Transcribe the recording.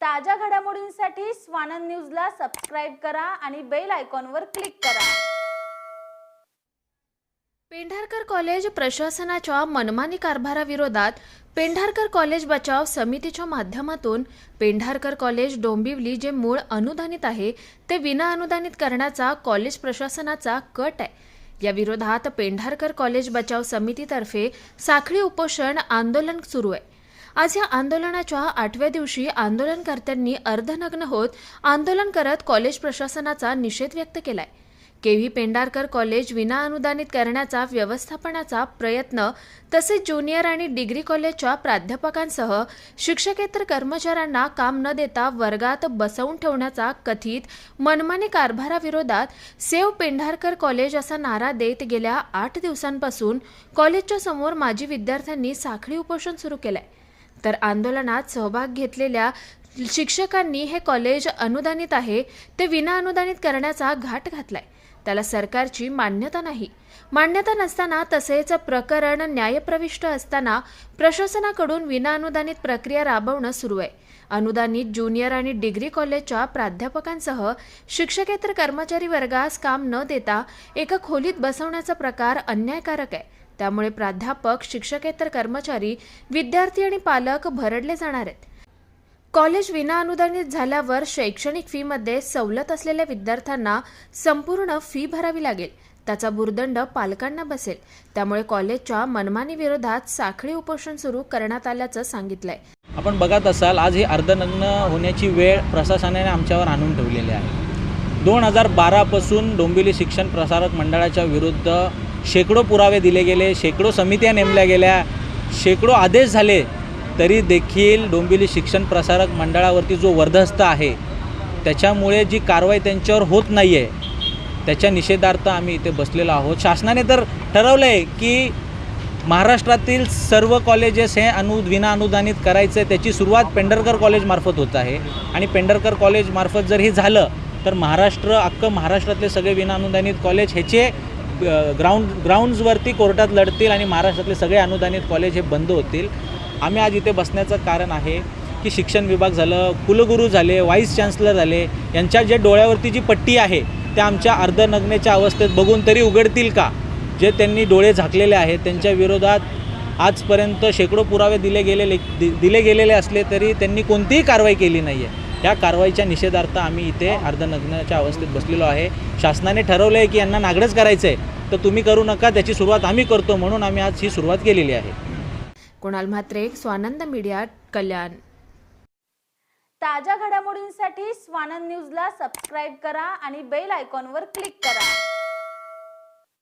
ताज्या घडामोडींसाठी स्वानंद न्यूजला सबस्क्राईब करा आणि बेल आयकॉनवर क्लिक करा. पेंढारकर कॉलेज प्रशासनाच्या मनमानी कारभाराविरोधात पेंढारकर कॉलेज बचाव समितीच्या माध्यमातून पेंढारकर कॉलेज डोंबिवली जे मूळ अनुदानित आहे ते विना अनुदानित करण्याचा कॉलेज प्रशासनाचा कट आहे. या विरोधात पेंढारकर कॉलेज बचाव समितीतर्फे साखळी उपोषण आंदोलन सुरू आहे. आज या आंदोलनाच्या आठव्या दिवशी आंदोलनकर्त्यांनी अर्धनग्न होत आंदोलन करत कॉलेज प्रशासनाचा निषेध व्यक्त केलाय. केव्ही पेंढारकर कॉलेज विना अनुदानित करण्याचा व्यवस्थापनाचा प्रयत्न तसेच ज्युनियर आणि डिग्री कॉलेजच्या प्राध्यापकांसह शिक्षकेतर कर्मचाऱ्यांना काम न देता वर्गात बसवून ठेवण्याचा कथित मनमानी कारभाराविरोधात सेव पेंढारकर कॉलेज असा नारा देत गेल्या आठ दिवसांपासून कॉलेजच्या समोर माजी विद्यार्थ्यांनी साखळी उपोषण सुरू केलंय. तर आंदोलनात सहभाग घेतलेल्या शिक्षकांनी हे कॉलेज अनुदानित आहे ते विना अनुदानित करण्याचा घाट घातलाय. त्याला सरकारची मान्यता नाही. मान्यता नसताना तसेच प्रकरण न्यायप्रविष्ट असताना प्रशासनाकडून विना अनुदानित प्रक्रिया राबवणं सुरू आहे. अनुदानित ज्युनियर आणि डिग्री कॉलेजच्या प्राध्यापकांसह शिक्षकेतर कर्मचारी वर्गास काम न देता एका खोलीत बसवण्याचा प्रकार अन्यायकारक आहे. त्यामुळे प्राध्यापक शिक्षकेतर कर्मचारी विद्यार्थी आणि पालक भरडले जाणार आहेत. कॉलेज विना अनुदानित झाल्यावर शैक्षणिक फीमध्ये सवलत असलेल्या विद्यार्थ्यांना संपूर्ण फी भरावी लागेल. त्याचा भुर्दंड पालकांना बसेल. त्यामुळे कॉलेजच्या मनमानी विरोधात साखळी उपोषण सुरू करण्यात आल्याचं सांगितलंय. आपण बघत असाल आज ही अर्धनग्न होण्याची वेळ प्रशासनाने आमच्यावर आणून ठेवलेली आहे. दोन हजार बारापासून डोंबिवली शिक्षण प्रसारक मंडळाच्या विरुद्ध शेकडो पुरावे दिले गेले शेकडो समित्या नेमल्या गेल्या शेकडो आदेश झाले तरी देखील डोंबिवली शिक्षण प्रसारक मंडळावरती जो वर्धस्त आहे त्याच्यामुळे जी कारवाई त्यांच्यावर होत नाही आहे त्याच्या निषेधार्थ आम्ही इथे बसलेलो आहोत. शासनाने तर ठरवलं आहे की महाराष्ट्रातील सर्व कॉलेजेस हे अनु विना अनुदानित करायचं आहे त्याची सुरुवात पेंढरकर कॉलेजमार्फत होत आहे. आणि पेंढरकर कॉलेजमार्फत जर हे झालं तर महाराष्ट्र अख्खं महाराष्ट्रातले सगळे विना अनुदानित कॉलेज ह्याचे ग्राउंड ग्राउंड्सवरती कोर्टात लढतील आणि महाराष्ट्रातले सगळे अनुदानित कॉलेज हे बंद होतील. आम्ही आज इथे बसण्याचं कारण आहे की शिक्षण विभाग झालं कुलगुरू झाले व्हाईस चान्सलर झाले यांच्या जे डोळ्यावरती जी पट्टी आहे त्या आमच्या अर्धनग्नेच्या अवस्थेत बघून तरी उघडतील का? जे त्यांनी डोळे झाकलेले आहेत त्यांच्या विरोधात आजपर्यंत शेकडो पुरावे दिले गेलेले दि दिले गेलेले असले तरी त्यांनी कोणतीही कारवाई केली नाही आहे या कारवाईच्या निषेधार्थ आम्ही इथे अर्धनग्नाच्या अवस्थेत बसलेलो आहे. शासनाने ठरवलं आहे की यांना नागडच करायचं आहे तर तुम्ही करू नका त्याची सुरुवात आम्ही करतो म्हणून आम्ही आज ही सुरुवात केलेली आहे. कुणाल म्हात्रे स्वानंद मीडिया कल्याण. ताज्या घडामोडींसाठी स्वानंद न्यूजला सबस्क्राईब करा आणि बेल आयकॉनवर क्लिक करा.